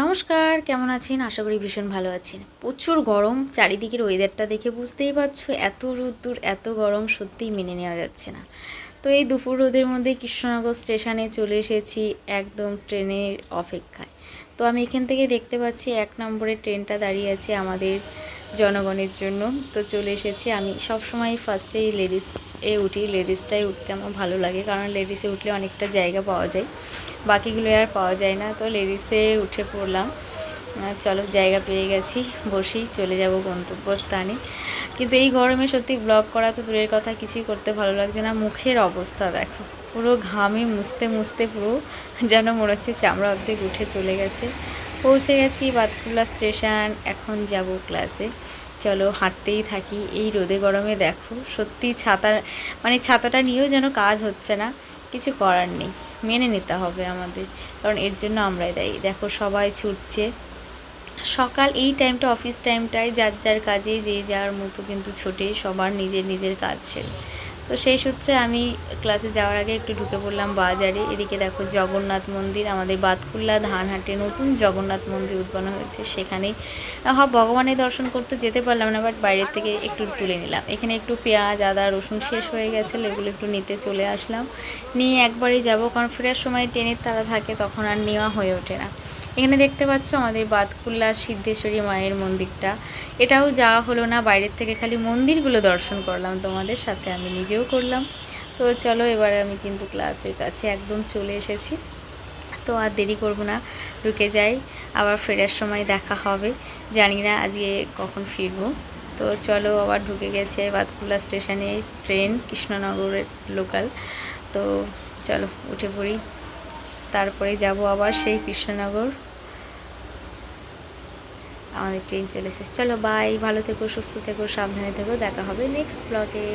নমস্কার, কেমন আছেন? আশা করি ভীষণ ভালো আছেন। প্রচুর গরম, চারিদিকের ওয়েদারটা দেখে বুঝতেই পারছ, এত রোদ্দুর, এত গরম সত্যিই মেনে নেওয়া যাচ্ছে না। তো এই দুপুর রোদের মধ্যে কৃষ্ণনগর স্টেশনে চলে এসেছি একদম ট্রেনের অপেক্ষায়। তো আমি এখান থেকে দেখতে পাচ্ছি এক নম্বরের ট্রেনটা দাঁড়িয়ে আছে আমাদের জনগণের জন্য। তো চলে এসেছি আমি। সবসময় ফার্স্টে লেডিস এ উঠি। লেডিসটাই উঠতে আমার ভালো লাগে, কারণ লেডিসে উঠলে অনেকটা জায়গা পাওয়া যায়। বাকিগুলো আর পাওয়া যায় না। তো লেডিসে উঠে পড়লাম। চলো জায়গা পেয়ে গেছি, বসি, চলে যাব গন্তব্যস্থানে। কিন্তু এই গরমে সত্যি ব্লগ করা তো দূরের কথা, কিছুই করতে ভালো লাগছে না। মুখের অবস্থা দেখো, পুরো ঘামে মুছতে মুছতে পুরো যেন মনে হচ্ছে চামড়া অর্ধেক উঠে চলে গেছে। পৌঁছে গেছি বাতকুল্লা স্টেশন, এখন যাব ক্লাসে। চলো হাঁটতেই থাকি, এই রোদে গরমে দেখো, সত্যি ছাতা মানে ছাতাটা নিয়েও যেন কাজ হচ্ছে না, কিছু করার নেই, মেনে নিতে হবে আমাদের, কারণ এর জন্য আমরাই দায়ী। দেখো সবাই ছুটছে। সকাল এই টাইমটা অফিস টাইমটায় যার যার কাজে, যে যার মতো কিন্তু ছোটে, সবার নিজের নিজের কাজ সেরে তো সেই সূত্রে আমি ক্লাসে যাওয়ার আগে একটু ঢুকে পড়লাম বাজারে। এদিকে দেখো জগন্নাথ মন্দির, আমাদের বাতকুল্লা ধানহাটে নতুন জগন্নাথ মন্দির উদ্বোধন হয়েছে। সেখানেই হ্যাঁ ভগবানের দর্শন করতে যেতে পারলাম না বাট বাইরের থেকে একটু তুলে নিলাম। এখানে একটু পেঁয়াজ, আদা, রসুন শেষ হয়ে গেছিল এগুলো একটু নিতে চলে আসলাম। নিয়ে একবারই যাব, কারণ ফেরার সময় ট্রেনের তারা থাকে, তখন আর নেওয়া হয়ে ওঠে না। এখানে দেখতে পাচ্ছ আমাদের বাতকুল্লা সিদ্ধেশ্বরী মায়ের মন্দিরটা। এটাও যাওয়া হলো না, বাইরের থেকে খালি মন্দিরগুলো দর্শন করলাম তোমাদের সাথে, আমি নিজেও করলাম। তো চলো এবারে আমি কিন্তু ক্লাসের কাছে একদম চলে এসেছি। তো আর দেরি করব না ঢুকে যাই, আবার ফেরার সময় দেখা হবে। জানি না আজকে কখন ফিরবো। তো চলো আবার ঢুকে গেছে বাতকুল্লা স্টেশনে ট্রেন, কৃষ্ণনগরের লোকাল। তো চলো উঠে পড়ি। তারপরে যাব আবার সেই কৃষ্ণনগর। আমাদের ট্রেন চলে এসেছে। চলো বাই ভালো থেকো, সুস্থ থেকো, সাবধানে থেকো। দেখা হবে নেক্সট ব্লগে